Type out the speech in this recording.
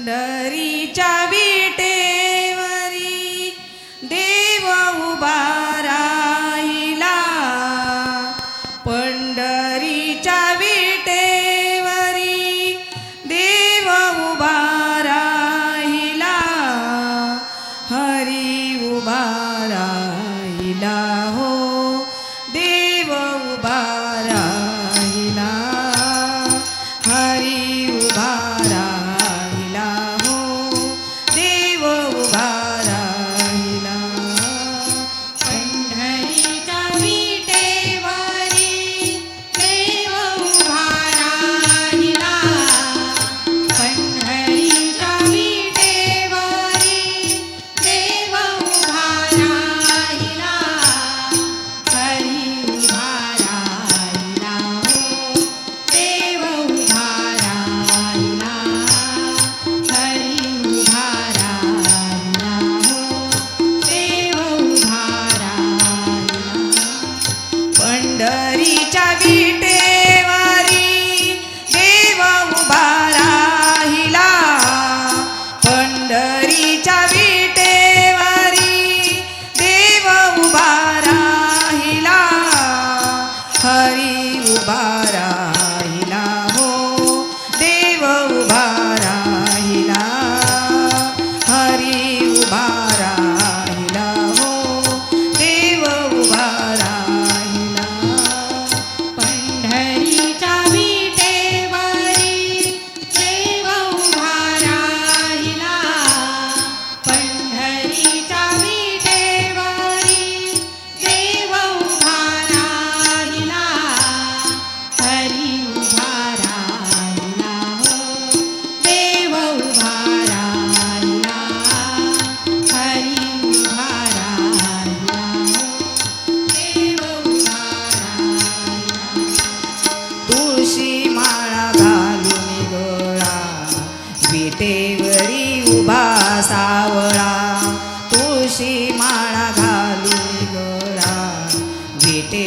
पंढरीच्या विटेवरी उभा सावळा तुळशी माळा घालून गळा विटे